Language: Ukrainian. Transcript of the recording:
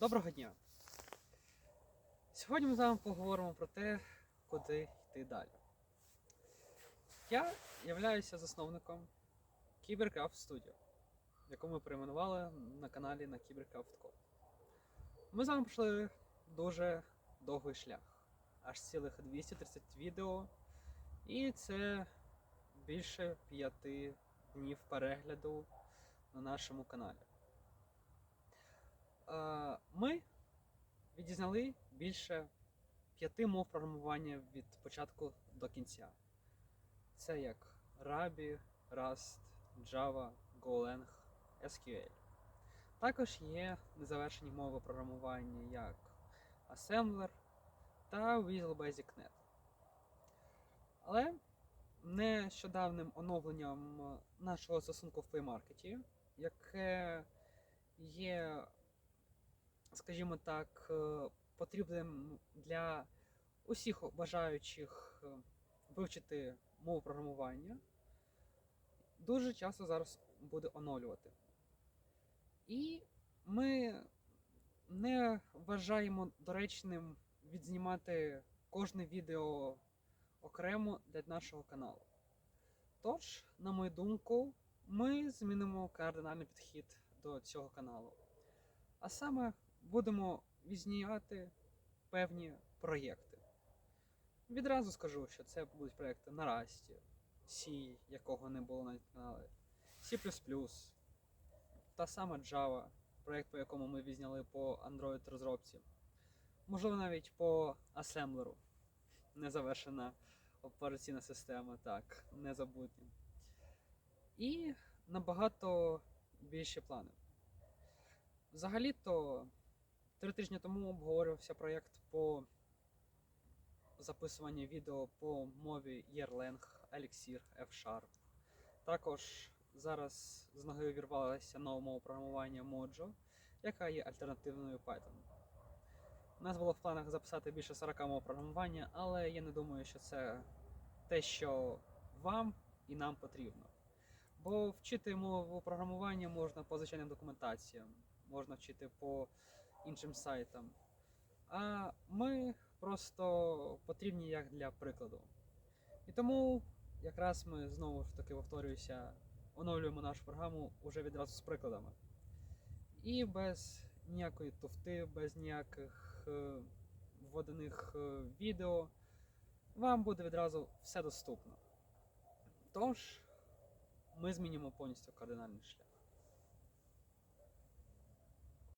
Доброго дня! Сьогодні ми з вами поговоримо про те, куди йти далі. Я являюся засновником Cybercraft Studio, яку ми перейменували на каналі на Cybercraft.com. Ми з вами пройшли дуже довгий шлях, аж цілих 230 відео, і це більше 5 днів перегляду на нашому каналі. Е, Ми відізняли більше п'яти мов програмування від початку до кінця. Це як Ruby, Rust, Java, Golang, SQL. Також є незавершені мови програмування як Assembler та Visual Basic Net. Але нещодавним оновленням нашого застосунку в Play Market, яке є скажімо так, е, потрібним для усіх бажаючих е, вивчити мову програмування, дуже часто зараз буде оновлювати. І ми не вважаємо доречним відзнімати кожне відео окремо для нашого каналу. Тож, на мою думку, ми змінимо кардинальний підхід до цього каналу. А саме будемо відзняти певні проєкти. Відразу скажу, що це будуть проєкти на Расті, C, якого не було на каналі, C, та сама Java, проєкт, по якому ми відзняли по Android розробці. Можливо, навіть по Assembler. Незавершена операційна система, так, незабутня. І набагато більші плани. Взагалі-то три тижні тому обговорювався проєкт по записуванню відео по мові Erlang, Elixir, F-Sharp. Також зараз з ноги увірвалася нова мова програмування Mojo, яка є альтернативною Python. У нас було в планах записати більше 40 мов програмування, але я не думаю, що це те, що вам і нам потрібно. Бо вчити мову програмування можна по звичайним документаціям можна вчити по іншим сайтам. А ми просто потрібні як для прикладу. І тому якраз ми знову ж таки повторююся, оновлюємо нашу програму уже відразу з прикладами. І без ніякої туфти, без ніяких е, вводених е, відео вам буде відразу все доступно. Тож, ми змінимо повністю кардинальний шлях.